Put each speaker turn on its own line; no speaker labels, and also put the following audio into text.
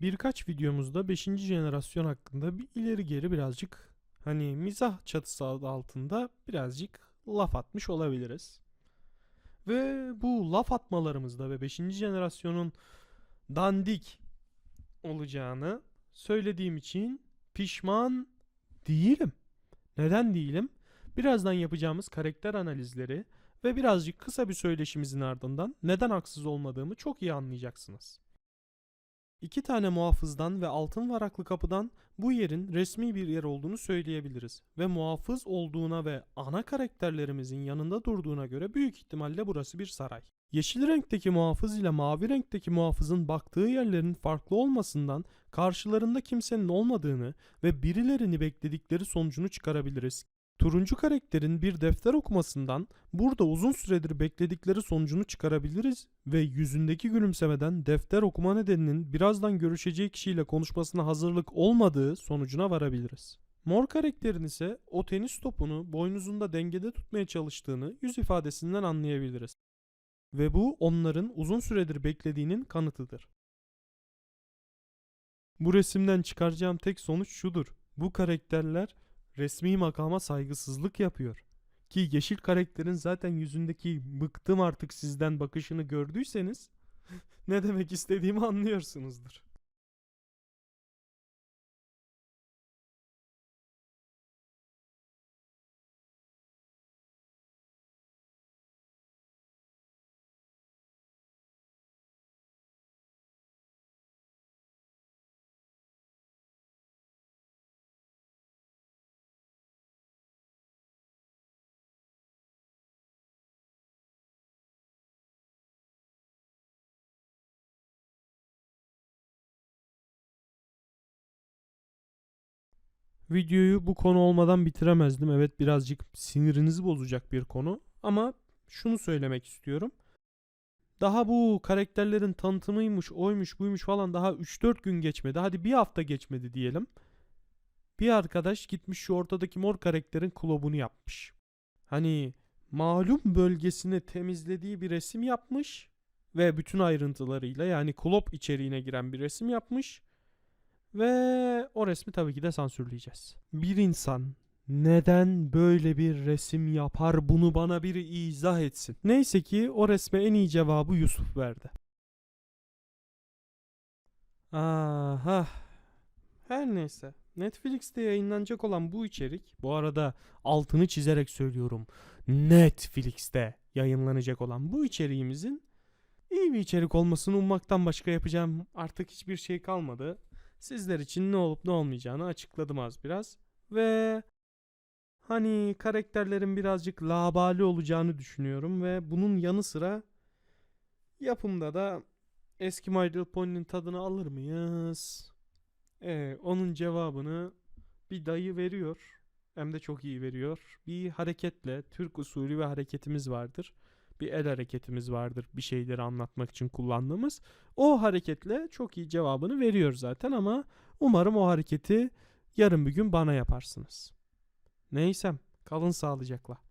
Birkaç videomuzda 5. jenerasyon hakkında bir ileri geri birazcık hani mizah çatısı altında birazcık laf atmış olabiliriz. Ve bu laf atmalarımızda ve 5. jenerasyonun dandik olacağını söylediğim için pişman değilim. Neden değilim? Birazdan yapacağımız karakter analizleri ve birazcık kısa bir söyleşimizin ardından neden haksız olmadığımı çok iyi anlayacaksınız. İki tane muhafızdan ve altın varaklı kapıdan bu yerin resmi bir yer olduğunu söyleyebiliriz. Ve muhafız olduğuna ve ana karakterlerimizin yanında durduğuna göre büyük ihtimalle burası bir saray. Yeşil renkteki muhafız ile mavi renkteki muhafızın baktığı yerlerin farklı olmasından karşılarında kimsenin olmadığını ve birilerini bekledikleri sonucunu çıkarabiliriz. Turuncu karakterin bir defter okumasından burada uzun süredir bekledikleri sonucunu çıkarabiliriz ve yüzündeki gülümsemeden defter okuma nedeninin birazdan görüşeceği kişiyle konuşmasına hazırlık olmadığı sonucuna varabiliriz. Mor karakterin ise o tenis topunu boynuzunda dengede tutmaya çalıştığını yüz ifadesinden anlayabiliriz. Ve bu onların uzun süredir beklediğinin kanıtıdır. Bu resimden çıkaracağım tek sonuç şudur. Bu karakterler resmi makama saygısızlık yapıyor. Ki yeşil karakterin zaten yüzündeki bıktım artık sizden bakışını gördüyseniz ne demek istediğimi anlıyorsunuzdur. Videoyu bu konu olmadan bitiremezdim. Evet birazcık sinirinizi bozacak bir konu ama şunu söylemek istiyorum. Daha bu karakterlerin tanıtımıymış, oymuş, buymuş falan daha 3-4 gün geçmedi. Hadi bir hafta geçmedi diyelim. Bir arkadaş gitmiş şu ortadaki mor karakterin klobunu yapmış. Hani malum bölgesini temizlediği bir resim yapmış ve bütün ayrıntılarıyla yani klop içeriğine giren bir resim yapmış. Ve o resmi tabii ki de sansürleyeceğiz. Bir insan neden böyle bir resim yapar bunu bana biri izah etsin. Neyse ki o resme en iyi cevabı Yusuf verdi. Aha. Her neyse. Netflix'te yayınlanacak olan bu içerik, bu arada altını çizerek söylüyorum. Netflix'te yayınlanacak olan bu içeriğimizin iyi bir içerik olmasını ummaktan başka yapacağım artık hiçbir şey kalmadı sizler için ne olup ne olmayacağını açıkladım az biraz. Ve hani karakterlerin birazcık labali olacağını düşünüyorum ve bunun yanı sıra yapımda da eski My Little Pony'nin tadını alır mıyız? Ee, onun cevabını bir dayı veriyor. Hem de çok iyi veriyor. Bir hareketle, Türk usulü ve hareketimiz vardır. Bir el hareketimiz vardır bir şeyleri anlatmak için kullandığımız. O hareketle çok iyi cevabını veriyor zaten ama umarım o hareketi yarın bir gün bana yaparsınız. Neysem kalın sağlıcakla.